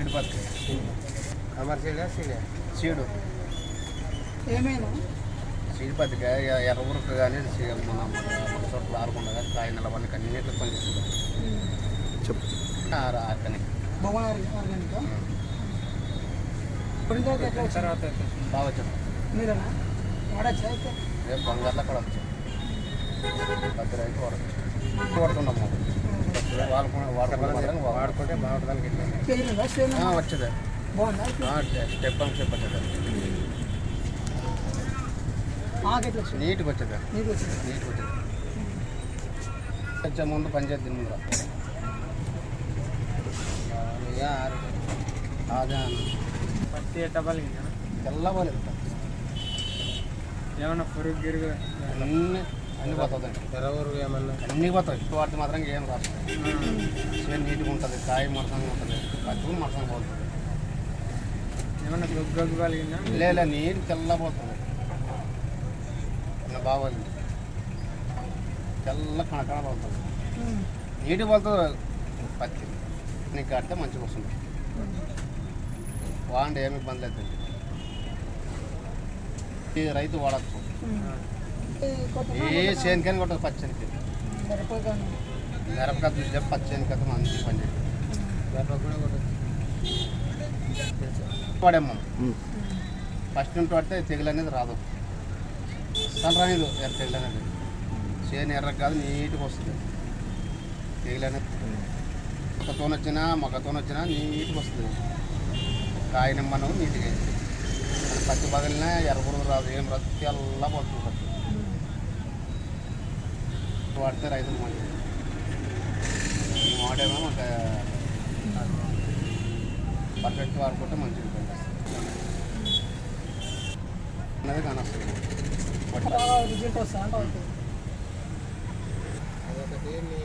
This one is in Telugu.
సీడ్ పత్తి కమర్షియల్గా సీడే సీడు ఏమైనా సీడ్ పత్తికి ఎర్ర ఉరుకు కానీ మన మన చోట్ల ఆరకుండా కానీ కాయ నిలబడి అన్నింటిలో పనిచేస్తుంది భవన్ ఆర్గానిక్? వచ్చింది? బాగా అయితే? రేపు బంగారులో కూడా వచ్చాం పెద్ద రైతు వాడుకున్న వాడుకున్న వాడుకుంటే బాగుంటుందని వచ్చేది. స్టెప్ అని స్టెప్ వచ్చేది. నీట్గా వచ్చేది. నీకు వచ్చింది. నీట్గా వచ్చేది. వచ్చే ముందు పనిచేద్ది ముందు పత్తి ఎట్టబలి తెల్లబోలేదు ఏమన్నా పురుగు గిరుగు? అన్ని అన్ని పోతుందండి ఎర్రవరు ఏమన్నా? అన్ని పోతాయి. వాటి మాత్రం ఏం రాదు. చేను నీట్గా ఉంటుంది. కాయ మరసంగా ఉంటుంది. పచ్చి మరసంగా పోతుంది ఏమన్నా గొగ్గు కలిగిందా? లేదా నీరు తెల్లబోతుంది నా బాగోదు తెల్ల కనకన పోతుంది నీటి పోతుంది పత్తి నీకు కడితే మంచిగా వస్తుంది. వాండి ఏమి ఇబ్బంది లేదు రైతు వాడచ్చు. ఏ చేనికని కొట్టదు పచ్చనికి మిరపకాయ చూసి పచ్చనికత మంచి పని వాడేమ్మా. ఫస్ట్ నుండి పడితే తెగులు అనేది రాదు. అసలు రాదు ఎర్ర తెగులు అనేది. చేను ఎర్ర కాదు నీట్గా వస్తుంది. తెగులు అనేది మొక్కతో వచ్చినా మొక్కతో వచ్చినా నీట్గా వస్తుంది. కాయ నిమ్మను నీట్గా అయింది పచ్చి పగిలినా ఎర్ర పురుగు రాదు ఏం రాదు తెల్ల పోతుంది పత్తి వాడితే రైతులు మంచిది వాడేమో ఒక పర్ఫెక్ట్ వాడుకుంటే మంచిది అన్నది కానొస్తుంది అదొకటి